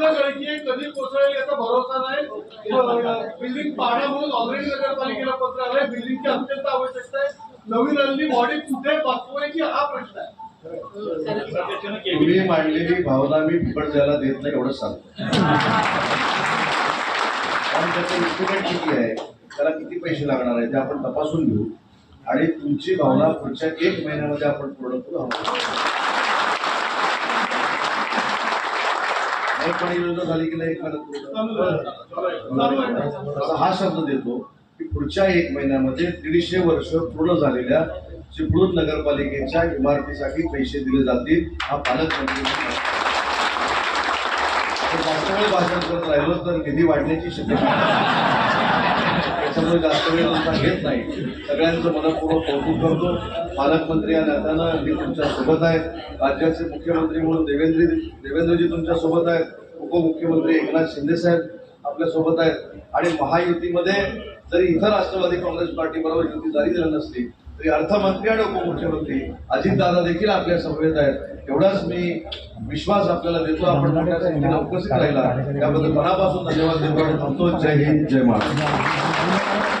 पूर्ण गळकी कधी कोसळेल याचा भरोसा नाही. बिल्डिंग पाण्यामुळे ऑलरेडी नगरपालिकेला पत्र आलंय. बिल्डिंगची अत्यंत आवश्यकता आहे. नवीन हल्ली बॉडी कुठे पाठवायची हा प्रश्न आहे. तुम्ही मांडलेली भावना मी बिकट जायला देत नाही एवढं सांगतो. कारण त्याचं इन्स्ट्रुमेंट किती आहे त्याला किती पैसे लागणार आहे ते आपण तपासून घेऊ. आणि तुमची भावना पुढच्या एक महिन्यामध्ये आपण पूर्ण करू. हवं आहोत पण योजना झाली की नाही एक हा शब्द देतो की पुढच्या एक महिन्यामध्ये दीडशे वर्ष पूर्ण झालेल्या चिपळूण नगरपालिकेच्या इमारतीसाठी पैसे दिले जातील हा पालकमंत्री जास्त वेळ भाषण करत राहिलो तर निधी वाढण्याची शक्यता. त्याच्यामुळे जास्त वेळ घेत नाही. सगळ्यांचं मनपूर्वक कौतुक करतो. पालकमंत्री या नात्यानं मी तुमच्यासोबत आहे राज्याचे मुख्यमंत्री म्हणून देवेंद्र देवेंद्रजी तुमच्यासोबत आहेत. उपमुख्यमंत्री एकनाथ शिंदे साहेब आपल्यासोबत आहेत. आणि महायुतीमध्ये जरी इथं राष्ट्रवादी काँग्रेस पार्टी बरोबर युती झाली झाली नसली तरी अर्थमंत्री आणि उपमुख्यमंत्री अजितदादा देखील आपल्या समवेत आहेत. एवढाच मी विश्वास आपल्याला देतो. आपण मोठ्या संख्येने उपस्थित राहिला. त्याबद्दल मनापासून धन्यवाद देतो आणि थांबतो. जय हिंद जय महाराष्ट्र.